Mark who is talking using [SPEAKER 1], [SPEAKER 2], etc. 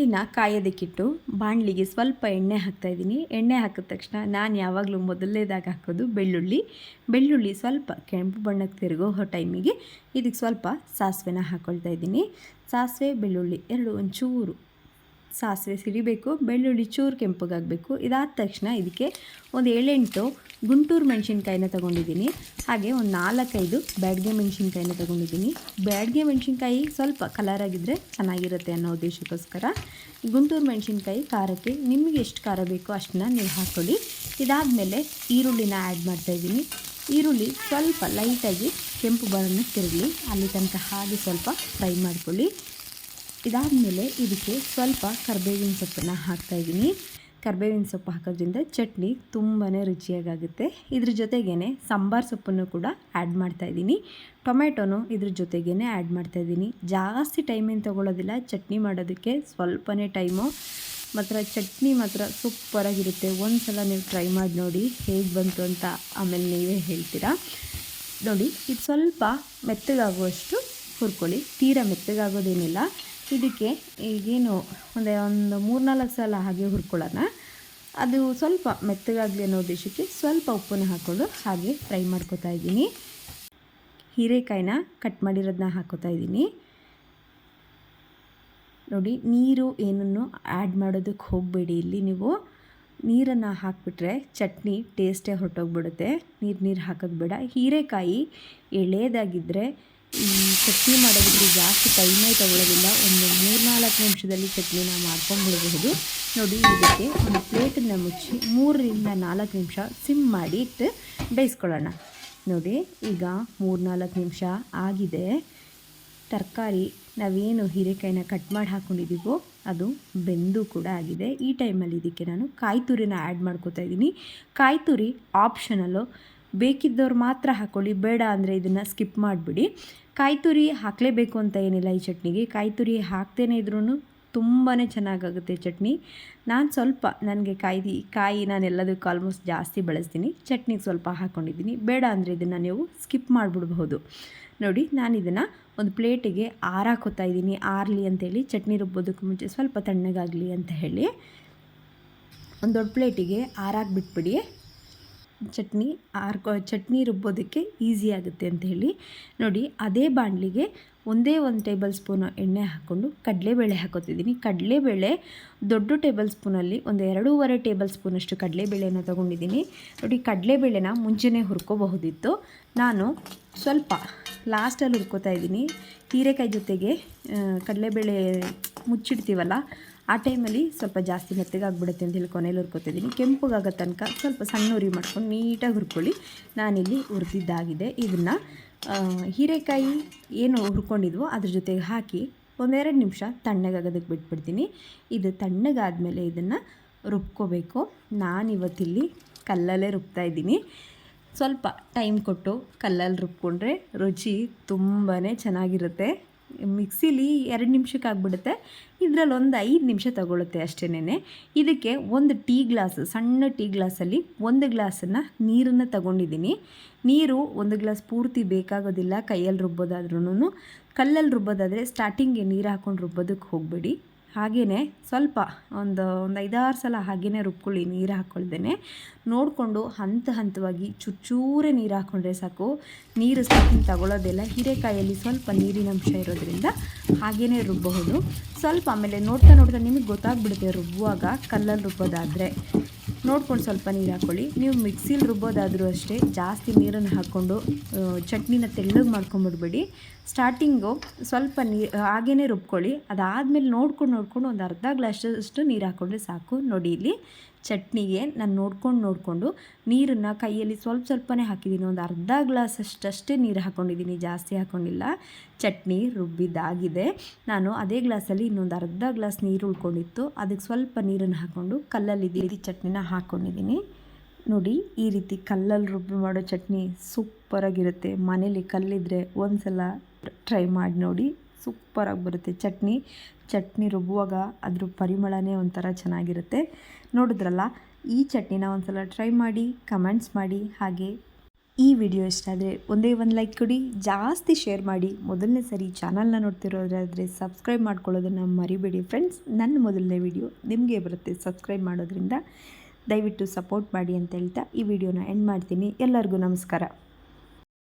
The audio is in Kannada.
[SPEAKER 1] ಬಾಣಲಿನ ಕಾಯೋದಕ್ಕಿಟ್ಟು ಬಾಣಲಿಗೆ ಸ್ವಲ್ಪ ಎಣ್ಣೆ ಹಾಕ್ತಾಯಿದ್ದೀನಿ ಎಣ್ಣೆ ಹಾಕಿದ ತಕ್ಷಣ ನಾನು ಯಾವಾಗಲೂ ಮೊದಲನೇದಾಗಿ ಹಾಕೋದು ಬೆಳ್ಳುಳ್ಳಿ. ಬೆಳ್ಳುಳ್ಳಿ ಸ್ವಲ್ಪ ಕೆಂಪು ಬಣ್ಣಕ್ಕೆ ತಿರುಗೋ ಟೈಮಿಗೆ ಇದಕ್ಕೆ ಸ್ವಲ್ಪ ಸಾಸಿವೆನ ಹಾಕ್ಕೊಳ್ತಾ ಇದ್ದೀನಿ. ಸಾಸಿವೆ, ಬೆಳ್ಳುಳ್ಳಿ ಎರಡು ಒಂಚೂರು ಸಾಸಿವೆ ಸಿಡಿಬೇಕು ಬೆಳ್ಳುಳ್ಳಿ ಚೂರು ಕೆಂಪಗಾಗಬೇಕು. ಇದಾದ ತಕ್ಷಣ ಇದಕ್ಕೆ ಒಂದು ಏಳೆಂಟು ಗುಂಟೂರು ಮೆಣಸಿನ್ಕಾಯಿನ ತೊಗೊಂಡಿದ್ದೀನಿ. ಹಾಗೆ ಒಂದು ನಾಲ್ಕೈದು ಬ್ಯಾಡ್ಗೆ ಮೆಣಸಿನ್ಕಾಯಿನ ತೊಗೊಂಡಿದ್ದೀನಿ. ಬ್ಯಾಡ್ಗೆ ಮೆಣಸಿನ್ಕಾಯಿ ಸ್ವಲ್ಪ ಕಲರ್ ಆಗಿದ್ದರೆ ಚೆನ್ನಾಗಿರುತ್ತೆ ಅನ್ನೋ ಉದ್ದೇಶಕ್ಕೋಸ್ಕರ ಗುಂಟೂರು ಮೆಣಸಿನ್ಕಾಯಿ ಖಾರಕ್ಕೆ ನಿಮಗೆ ಎಷ್ಟು ಖಾರ ಬೇಕೋ ಅಷ್ಟನ್ನ ನೀವು ಹಾಕ್ಕೊಳ್ಳಿ ಇದಾದಮೇಲೆ ಈರುಳ್ಳಿನ ಆ್ಯಡ್ ಮಾಡ್ತಾಯಿದ್ದೀನಿ ಈರುಳ್ಳಿ ಸ್ವಲ್ಪ ಲೈಟಾಗಿ ಕೆಂಪು ಬಣ್ಣ ತಿರುಗಲಿ. ಅಲ್ಲಿ ತನಕ ಹಾಗೆ ಸ್ವಲ್ಪ ಫ್ರೈ ಮಾಡ್ಕೊಳ್ಳಿ. ಇದಾದಮೇಲೆ ಇದಕ್ಕೆ ಸ್ವಲ್ಪ ಕರ್ಬೇವಿನ ಸೊಪ್ಪನ್ನು ಹಾಕ್ತಾಯಿದ್ದೀನಿ ಕರ್ಬೇವಿನ ಸೊಪ್ಪು ಹಾಕೋದ್ರಿಂದ ಚಟ್ನಿ ತುಂಬಾ ರುಚಿಯಾಗುತ್ತೆ ಇದ್ರ ಜೊತೆಗೇ ಸಾಂಬಾರು ಸೊಪ್ಪನ್ನು ಕೂಡ ಆ್ಯಡ್ ಮಾಡ್ತಾಯಿದ್ದೀನಿ ಟೊಮೆಟೊನು ಇದ್ರ ಜೊತೆಗೇ ಆ್ಯಡ್ ಮಾಡ್ತಾಯಿದ್ದೀನಿ ಜಾಸ್ತಿ ಟೈಮ್ ಏನು ತೊಗೊಳ್ಳೋದಿಲ್ಲ ಚಟ್ನಿ ಮಾಡೋದಕ್ಕೆ ಸ್ವಲ್ಪನೇ ಟೈಮು. ಮಾತ್ರ ಚಟ್ನಿ ಮಾತ್ರ ಸೂಪರಾಗಿರುತ್ತೆ. ಒಂದು ಸಲ ನೀವು ಟ್ರೈ ಮಾಡಿ ನೋಡಿ ಹೇಗೆ ಬಂತು ಅಂತ ಆಮೇಲೆ ನೀವೇ ಹೇಳ್ತೀರಾ. ನೋಡಿ, ಇದು ಸ್ವಲ್ಪ ಮೆತ್ತಗಾಗುವಷ್ಟು ಹುರ್ಕೊಳ್ಳಿ. ತೀರಾ ಮೆತ್ತಗಾಗೋದೇನಿಲ್ಲ. ಇದಕ್ಕೆ ಈಗೇನು ಒಂದೇ ಒಂದು ಮೂರ್ನಾಲ್ಕು ಸಲ ಹಾಗೆ ಹುರ್ಕೊಳ್ಳೋಣ. ಅದು ಸ್ವಲ್ಪ ಮೆತ್ತಗಾಗಲಿ ಅನ್ನೋ ಉದ್ದೇಶಕ್ಕೆ ಸ್ವಲ್ಪ ಉಪ್ಪನ್ನು ಹಾಕ್ಕೊಂಡು ಹಾಗೆ ಫ್ರೈ ಮಾಡ್ಕೊತಾ ಇದ್ದೀನಿ. ಹೀರೆಕಾಯಿನ ಕಟ್ ಮಾಡಿರೋದನ್ನ ಹಾಕೋತಾ ಇದ್ದೀನಿ. ನೋಡಿ, ನೀರು ಏನನ್ನು ಆ್ಯಡ್ ಮಾಡೋದಕ್ಕೆ ಹೋಗಬೇಡಿ. ಇಲ್ಲಿ ನೀವು ನೀರನ್ನು ಹಾಕಿಬಿಟ್ರೆ ಚಟ್ನಿ ಟೇಸ್ಟೇ ಹೊರಟೋಗ್ಬಿಡುತ್ತೆ. ನೀರು ನೀರು ಹಾಕೋದು ಬೇಡ. ಹೀರೆಕಾಯಿ ಎಳೆದಾಗಿದ್ದರೆ ಈ ಚಟ್ನಿ ಮಾಡೋದಕ್ಕೆ ಜಾಸ್ತಿ ಟೈಮೇ ತಗೊಳ್ಳೋದಿಲ್ಲ ಒಂದು ಮೂರ್ನಾಲ್ಕು ನಿಮಿಷದಲ್ಲಿ ಚಟ್ನಿನ ಮಾಡ್ಕೊಂಡ್ಬಿಡಬಹುದು ನೋಡಿ, ಇದಕ್ಕೆ ಒಂದು ಪ್ಲೇಟನ್ನು ಮುಚ್ಚಿ ಮೂರರಿಂದ ನಾಲ್ಕು ನಿಮಿಷ ಸಿಮ್ ಮಾಡಿ ಇಟ್ಟು ಬೇಯಿಸ್ಕೊಳ್ಳೋಣ. ನೋಡಿ, ಈಗ ಮೂರ್ನಾಲ್ಕು ನಿಮಿಷ ಆಗಿದೆ. ತರಕಾರಿ, ನಾವೇನು ಹೀರೆಕಾಯಿನ ಕಟ್ ಮಾಡಿ ಹಾಕ್ಕೊಂಡಿದ್ದೀವೋ ಅದು ಬೆಂದು ಕೂಡ ಆಗಿದೆ. ಈ ಟೈಮಲ್ಲಿ ಇದಕ್ಕೆ ನಾನು ಕಾಯಿ ತುರಿನ ಆ್ಯಡ್ ಮಾಡ್ಕೋತಾ ಇದ್ದೀನಿ. ಕಾಯಿ ತುರಿ ಆಪ್ಷನಲ್ಲು ಬೇಕಿದ್ದವ್ರು ಮಾತ್ರ ಹಾಕ್ಕೊಳ್ಳಿ ಬೇಡ ಅಂದರೆ ಇದನ್ನು ಸ್ಕಿಪ್ ಮಾಡಿಬಿಡಿ. ಕಾಯಿ ತುರಿ ಹಾಕಲೇಬೇಕು ಅಂತ ಏನಿಲ್ಲ ಈ ಚಟ್ನಿಗೆ. ಕಾಯಿ ತುರಿ ಹಾಕ್ತೇನೆ ಇದ್ರೂ ತುಂಬಾ ಚೆನ್ನಾಗಾಗುತ್ತೆ ಚಟ್ನಿ. ನಾನು ಸ್ವಲ್ಪ ನನಗೆ ಕಾಯಿ ಕಾಯಿ ನಾನು ಎಲ್ಲದಕ್ಕೂ ಆಲ್ಮೋಸ್ಟ್ ಜಾಸ್ತಿ ಬಳಸ್ತೀನಿ. ಚಟ್ನಿಗೆ ಸ್ವಲ್ಪ ಹಾಕ್ಕೊಂಡಿದ್ದೀನಿ ಬೇಡ ಅಂದರೆ ಇದನ್ನು ನೀವು ಸ್ಕಿಪ್ ಮಾಡಿಬಿಡ್ಬಹುದು. ನೋಡಿ, ನಾನು ಇದನ್ನು ಒಂದು ಪ್ಲೇಟಿಗೆ ಆರಾಕೋತಾ ಇದ್ದೀನಿ. ಆರಲಿ ಅಂತೇಳಿ ಚಟ್ನಿ ರುಬ್ಬೋದಕ್ಕೆ ಮುಂಚೆ ಸ್ವಲ್ಪ ತಣ್ಣಗಾಗಲಿ ಅಂತ ಹೇಳಿ. ಒಂದು ದೊಡ್ಡ ಪ್ಲೇಟಿಗೆ ಆರಾಕ್ ಬಿಟ್ಬಿಡಿ. ಚಟ್ನಿ ಆರ್ಕೊ, ಚಟ್ನಿ ರುಬ್ಬೋದಕ್ಕೆ ಈಸಿ ಆಗುತ್ತೆ ಅಂತ ಹೇಳಿ. ನೋಡಿ, ಅದೇ ಬಾಣಲಿಗೆ ಒಂದೇ ಒಂದು ಟೇಬಲ್ ಸ್ಪೂನು ಎಣ್ಣೆ ಹಾಕ್ಕೊಂಡು ಕಡಲೆಬೇಳೆ ಹಾಕೋತಿದ್ದೀನಿ. ಕಡಲೆಬೇಳೆ ದೊಡ್ಡ ಟೇಬಲ್ ಸ್ಪೂನಲ್ಲಿ ಒಂದು ಎರಡೂವರೆ ಟೇಬಲ್ ಸ್ಪೂನಷ್ಟು ಕಡಲೆಬೇಳೆನ ತೊಗೊಂಡಿದ್ದೀನಿ. ನೋಡಿ, ಕಡಲೆಬೇಳೆನ ಮುಂಚೆನೇ ಹುರ್ಕೋಬಹುದಿತ್ತು. ನಾನು ಸ್ವಲ್ಪ ಲಾಸ್ಟಲ್ಲಿ ಹುರ್ಕೋತಾ ಇದ್ದೀನಿ. ಹೀರೆಕಾಯಿ ಜೊತೆಗೆ ಕಡಲೆಬೇಳೆ ಮುಚ್ಚಿಡ್ತೀವಲ್ಲ ಆ ಟೈಮಲ್ಲಿ ಸ್ವಲ್ಪ ಜಾಸ್ತಿ ಮೆತ್ತಗಾಗ್ಬಿಡುತ್ತೆ ಅಂತ ಹೇಳಿ ಕೊನೆಯಲ್ಲಿ ಹುರ್ಕೊತಿದ್ದೀನಿ. ಕೆಂಪುಗಾಗೋ ತನಕ ಸ್ವಲ್ಪ ಸಣ್ಣ ಉರಿ ಮಾಡ್ಕೊಂಡು ನೀಟಾಗಿ ಹುರ್ಕೊಳ್ಳಿ. ನಾನಿಲ್ಲಿ ಹುರಿದಿದ್ದಾಗಿದೆ. ಇದನ್ನು ಹೀರೆಕಾಯಿ ಏನು ಹುರ್ಕೊಂಡಿದ್ವೋ ಅದ್ರ ಜೊತೆಗೆ ಹಾಕಿ ಒಂದೆರಡು ನಿಮಿಷ ತಣ್ಣಗಾಗೋದಕ್ಕೆ ಬಿಟ್ಬಿಡ್ತೀನಿ. ಇದು ತಣ್ಣಗಾದಮೇಲೆ ಇದನ್ನು ರುಬ್ಕೋಬೇಕು. ನಾನಿವತ್ತಿಲ್ಲಿ ಕಲ್ಲಲ್ಲೇ ರುಬ್ತಾ ಇದ್ದೀನಿ. ಸ್ವಲ್ಪ ಟೈಮ್ ಕೊಟ್ಟು ಕಲ್ಲಲ್ಲಿ ರುಬ್ಕೊಂಡ್ರೆ ರುಚಿ ತುಂಬಾ ಚೆನ್ನಾಗಿರುತ್ತೆ. ಮಿಕ್ಸಿಲಿ ಎರಡು ನಿಮಿಷಕ್ಕೆ ಆಗಿಬಿಡುತ್ತೆ. ಇದರಲ್ಲಿ ಒಂದು ಐದು ನಿಮಿಷ ತಗೊಳುತ್ತೆ ಅಷ್ಟೇನೆ ಇದಕ್ಕೆ ಒಂದು ಟೀ ಗ್ಲಾಸ್, ಸಣ್ಣ ಟೀ ಗ್ಲಾಸಲ್ಲಿ ಒಂದು ಗ್ಲಾಸನ್ನು ನೀರನ್ನು ತಗೊಂಡಿದ್ದೀನಿ. ನೀರು ಒಂದು ಗ್ಲಾಸ್ ಪೂರ್ತಿ ಬೇಕಾಗೋದಿಲ್ಲ, ಕೈಯಲ್ಲಿ ರುಬ್ಬೋದಾದ್ರೂ ಕಲ್ಲಲ್ಲಿ ರುಬ್ಬೋದಾದರೆ ಸ್ಟಾರ್ಟಿಂಗ್ಗೆ ನೀರು ಹಾಕ್ಕೊಂಡು ರುಬ್ಬೋದಕ್ಕೆ ಹೋಗಬೇಡಿ. ಹಾಗೆಯೇ ಸ್ವಲ್ಪ ಒಂದು ಒಂದು ಐದಾರು ಸಲ ಹಾಗೆಯೇ ರುಬ್ಕೊಳ್ಳಿ, ನೀರು ಹಾಕ್ಕೊಳ್ದೇ ನೋಡಿಕೊಂಡು ಹಂತ ಹಂತವಾಗಿ ಚುಚ್ಚೂರೇ ನೀರು ಹಾಕ್ಕೊಂಡ್ರೆ ಸಾಕು. ನೀರು ಸಾಕಿನ ತಗೊಳ್ಳೋದಿಲ್ಲ ಹೀರೆಕಾಯಲ್ಲಿ ಸ್ವಲ್ಪ ನೀರಿನ ಅಂಶ ಇರೋದ್ರಿಂದ ಹಾಗೆಯೇ ರುಬ್ಬಬಹುದು ಸ್ವಲ್ಪ ಆಮೇಲೆ ನೋಡ್ತಾ ನೋಡ್ತಾ ನಿಮಗೆ ಗೊತ್ತಾಗ್ಬಿಡುತ್ತೆ ರುಬ್ಬುವಾಗ ಕಲ್ಲಲ್ಲಿ ರುಬ್ಬೋದಾದರೆ. ನೋಡ್ಕೊಂಡು ಸ್ವಲ್ಪ ನೀರು ಹಾಕ್ಕೊಳ್ಳಿ ನೀವು ಮಿಕ್ಸಿಲಿ ರುಬ್ಬೋದಾದರೂ ಅಷ್ಟೇ ಜಾಸ್ತಿ ನೀರನ್ನು ಹಾಕ್ಕೊಂಡು ಚಟ್ನಿನ ತೆಳ್ಳಗೆ ಮಾಡ್ಕೊಂಬಿಡ್ಬೇಡಿ ಸ್ಟಾರ್ಟಿಂಗು ಸ್ವಲ್ಪ ನೀರು ಹಾಗೇ ರುಬ್ಕೊಳ್ಳಿ. ಅದಾದಮೇಲೆ ನೋಡ್ಕೊಂಡು ನೋಡ್ಕೊಂಡು ಒಂದು ಅರ್ಧ ಗ್ಲಾಸಷ್ಟು ನೀರು ಹಾಕ್ಕೊಂಡ್ರೆ ಸಾಕು. ನೋಡಿ ಇಲ್ಲಿ ಚಟ್ನಿಗೆ ನಾನು ನೋಡ್ಕೊಂಡು ನೋಡಿಕೊಂಡು ನೀರನ್ನು ಕೈಯಲ್ಲಿ ಸ್ವಲ್ಪ ಸ್ವಲ್ಪನೇ ಹಾಕಿದ್ದೀನಿ ಒಂದು ಅರ್ಧ ಗ್ಲಾಸ್ ಅಷ್ಟಷ್ಟೇ ನೀರು ಹಾಕ್ಕೊಂಡಿದ್ದೀನಿ ಜಾಸ್ತಿ ಹಾಕ್ಕೊಂಡಿಲ್ಲ ಚಟ್ನಿ ರುಬ್ಬಿದ್ದಾಗಿದೆ. ನಾನು ಅದೇ ಗ್ಲಾಸಲ್ಲಿ ಇನ್ನೊಂದು ಅರ್ಧ ಗ್ಲಾಸ್ ನೀರು ಉಳ್ಕೊಂಡಿತ್ತು. ಅದಕ್ಕೆ ಸ್ವಲ್ಪ ನೀರನ್ನು ಹಾಕ್ಕೊಂಡು ಕಲ್ಲಲ್ಲಿ ಈ ಚಟ್ನಿನ ಹಾಕ್ಕೊಂಡಿದ್ದೀನಿ ನೋಡಿ, ಈ ರೀತಿ ಕಲ್ಲಲ್ಲಿ ರುಬ್ಬಿ ಮಾಡೋ ಚಟ್ನಿ ಸೂಪರಾಗಿರುತ್ತೆ. ಮನೇಲಿ ಕಲ್ಲಿದ್ದರೆ ಒಂದು ಸಲ ಟ್ರೈ ಮಾಡಿ ನೋಡಿ. ಸೂಪರಾಗಿ ಬರುತ್ತೆ. ಚಟ್ನಿ ಚಟ್ನಿ ರುಬ್ಬುವಾಗ ಅದ್ರ ಪರಿಮಳನೇ ಒಂಥರ ಚೆನ್ನಾಗಿರುತ್ತೆ. ನೋಡಿದ್ರಲ್ಲ, ಈ ಚಟ್ನಿನ ಒಂದು ಸಲ ಟ್ರೈ ಮಾಡಿ ಕಮೆಂಟ್ಸ್ ಮಾಡಿ, ಹಾಗೆ ಈ ವಿಡಿಯೋ ಇಷ್ಟ ಆದರೆ ಒಂದೇ ಒಂದು ಲೈಕ್ ಕೊಡಿ, ಜಾಸ್ತಿ ಶೇರ್ ಮಾಡಿ. ಮೊದಲನೇ ಸರಿ ಚಾನಲ್ನ ನೋಡ್ತಿರೋದಾದರೆ ಸಬ್ಸ್ಕ್ರೈಬ್ ಮಾಡ್ಕೊಳ್ಳೋದನ್ನು ಮರಿಬೇಡಿ ಫ್ರೆಂಡ್ಸ್ ನನ್ನ ಮೊದಲನೇ ವಿಡಿಯೋ ನಿಮಗೆ ಬರುತ್ತೆ ಸಬ್ಸ್ಕ್ರೈಬ್ ಮಾಡೋದ್ರಿಂದ. ದಯವಿಟ್ಟು ಸಪೋರ್ಟ್ ಮಾಡಿ ಅಂತ ಹೇಳ್ತಾ ಈ ವಿಡಿಯೋನ ಎಂಡ್ ಮಾಡ್ತೀನಿ. ಎಲ್ಲರಿಗೂ ನಮಸ್ಕಾರ.